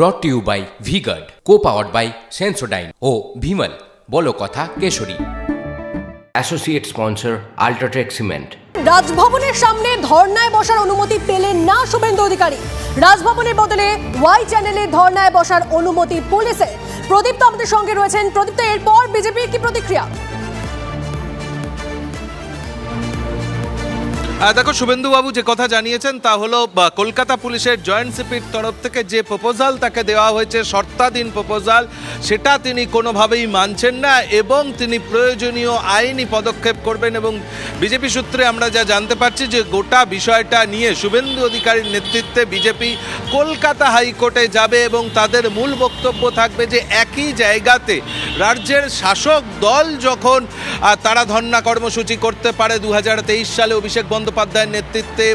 Brought to you by V Guard co powered by Sensodyne ও ভিমল বলো কথা কেশরী। Associate sponsor UltraTech cement রাজভবনের সামনে ধর্নায় বসার অনুমতি পেলেন না শুভেন্দু অধিকারী। রাজভবনের বদলে ওয়াই চ্যানেলে ধর্নায় বসার অনুমতি পুলিশের। প্রদীপ তো আমাদের সঙ্গে রয়েছেন। প্রদীপ তো এরপর বিজেপির কি প্রতিক্রিয়া? দেখো, শুভেন্দুবাবু যে কথা জানিয়েছেন তা হলো কলকাতা পুলিশের জয়েন্ট সিপির তরফ থেকে যে প্রপোজাল তাকে দেওয়া হয়েছে, শর্তাধীন প্রপোজাল সেটা তিনি কোনোভাবেই মানছেন না এবং তিনি প্রয়োজনীয় আইনি পদক্ষেপ করবেন এবং বিজেপি সূত্রে আমরা যা জানতে পারছি যে গোটা বিষয়টা নিয়ে শুভেন্দু অধিকারীর নেতৃত্বে বিজেপি কলকাতা হাইকোর্টে যাবে এবং তাদের মূল বক্তব্য থাকবে যে একই জায়গাতে রাজ্যের শাসক দল যখন তারা ধর্ণা কর্মসূচি করতে পারে দু হাজার তেইশ সালে অভিষেক বন্দ্যোপাধ্যায়ের নেতৃত্বে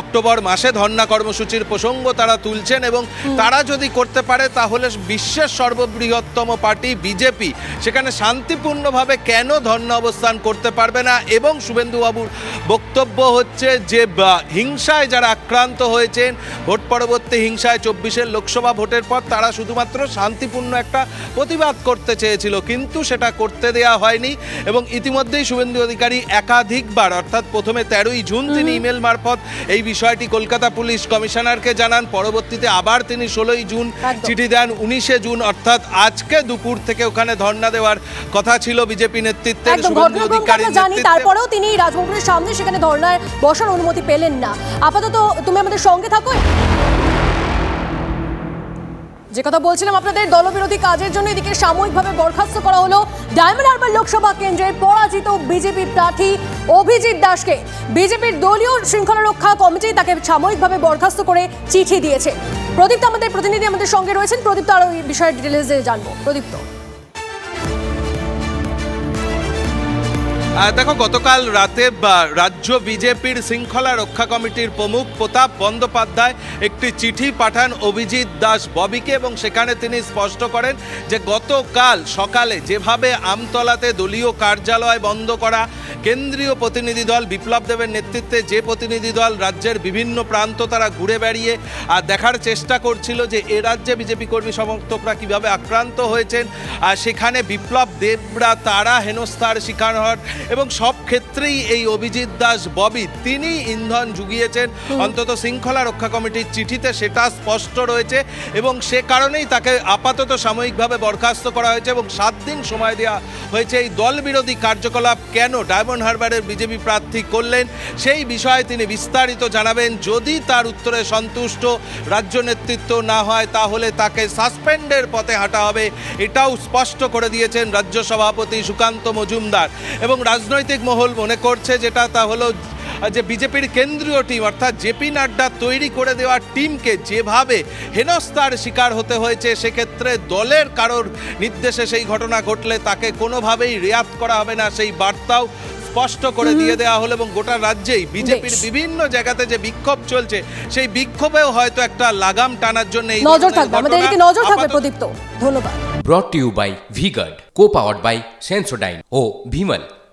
অক্টোবর মাসে ধর্না কর্মসূচির প্রসঙ্গ তারা তুলছেন এবং তারা যদি করতে পারে তাহলে বিশ্বের সর্ববৃহত্তম পার্টি বিজেপি। সেখানে শান্তিপূর্ণভাবে কেন ধর্ণা অবস্থান করতে পারবে না? এবং শুভেন্দুবাবুর বক্তব্য হচ্ছে যে হিংসায় যারা আক্রান্ত হয়েছেন ভোট পরবর্তী হিংসায় চব্বিশের লোকসভা ভোটের পর তারা শুধুমাত্র শান্তিপূর্ণ একটা প্রতিবাদ করতে চেয়েছিল কিন্তু সেটা করতে দেয়া হয়নি। এবং ইতিমধ্যেই শুভেন্দু অধিকারী একাধিকবার অর্থাৎ প্রথমে তেরোই জুন তিনি ইমেল মারফত এই বিষয়টি কলকাতা পুলিশ কমিশনারকে জানান। পরবর্তীতে আবার তিনি ষোলোই জুন চিঠি দেন উনিশে জুন অর্থাৎ আজকে দুপুর থেকে ওখানে ধর্ণা দেওয়ার কথা ছিল বিজেপি নেতৃত্বের। জানি তারপরেও তিনি রাজভবনের সামনে সেখানে ধর্ণায় বসার অনুমতি পেলেন না। আপাতত তুমি আমাদের সঙ্গে থাকো। যে কথা বলছিলাম আপনাদের, দলবিরোধী কাজের জন্য এদিকে সাময়িকভাবে বরখাস্ত করা হলো ডায়মন্ড হারবার লোকসভা কেন্দ্রের পরাজিত বিজেপি প্রার্থী অভিজিৎ দাসকে। বিজেপির দলীয় শৃঙ্খলা রক্ষা কমিটি তাকে সাময়িকভাবে বরখাস্ত করে চিঠি দিয়েছে। প্রদীপ্ত আমাদের প্রতিনিধি আমাদের সঙ্গে রয়েছেন। প্রদীপ্ত আরও এই বিষয়ে ডিটেলসে জানব। প্রদীপ্ত। দেখো, গতকাল রাতে রাজ্য বিজেপির শৃঙ্খলা রক্ষা কমিটির প্রমুখ প্রতাপ বন্দ্যোপাধ্যায় একটি চিঠি পাঠান অভিজিৎ দাস ববিকে এবং সেখানে তিনি স্পষ্ট করেন যে গতকাল সকালে যেভাবে আমতলাতে দলীয় কার্যালয় বন্ধ করা, কেন্দ্রীয় প্রতিনিধি দল বিপ্লব দেবের নেতৃত্বে যে প্রতিনিধি দল রাজ্যের বিভিন্ন প্রান্ত তারা ঘুরে বেড়িয়ে আর দেখার চেষ্টা করছিল যে এ রাজ্যে বিজেপি কর্মী সমর্থকরা কীভাবে আক্রান্ত হয়েছেন। আর সেখানে বিপ্লব দেবরা তারা হেনস্থার শিকার হন। এবং সব ক্ষেত্রেই এই অভিজিৎ দাস ববি তিনি ইন্ধন জুগিয়েছেন। অন্তত শৃঙ্খলা রক্ষা কমিটির চিঠিতে সেটা স্পষ্ট রয়েছে এবং সে কারণেই তাকে আপাতত সাময়িকভাবে বরখাস্ত করা হয়েছে এবং সাত দিন সময় দেওয়া হয়েছে। এই দল বিরোধী কার্যকলাপ কেন ডায়মন্ড হারবারের বিজেপি প্রার্থী করলেন সেই বিষয়ে তিনি বিস্তারিত জানাবেন। যদি তার উত্তরে সন্তুষ্ট রাজ্য নেতৃত্ব না হয় তাহলে তাকে সাসপেন্ডের পথে হাঁটা হবে। এটাও স্পষ্ট করে দিয়েছেন রাজ্য সভাপতি সুকান্ত মজুমদার। এবং রাজনৈতিক মহল মনে করছে যেটা তা হলো যে বিজেপির কেন্দ্রীয় টিম অর্থাৎ জেপি নাড্ডা তৈরি করে দেওয়া টিমকে যেভাবে হেনস্থার শিকার হতে হয়েছে সেক্ষেত্রে দলের কারোর নির্দেশে সেই ঘটনা ঘটলে তাকে কোনোভাবেই রেয়াত করা হবে না সেই বার্তাও স্পষ্ট করে দিয়ে দেওয়া হলো এবং গোটা রাজ্যেই বিজেপির বিভিন্ন জায়গাতে যে বিক্ষোভ চলছে সেই বিক্ষোভেও হয়তো একটা লাগাম টানার জন্য এই নজর থাকবে। আমাদের এদিকে নজর থাকবে প্রদীপ্ত। ধন্যবাদ। Brought to you by V Guard co powered by Sensodyne O Vimal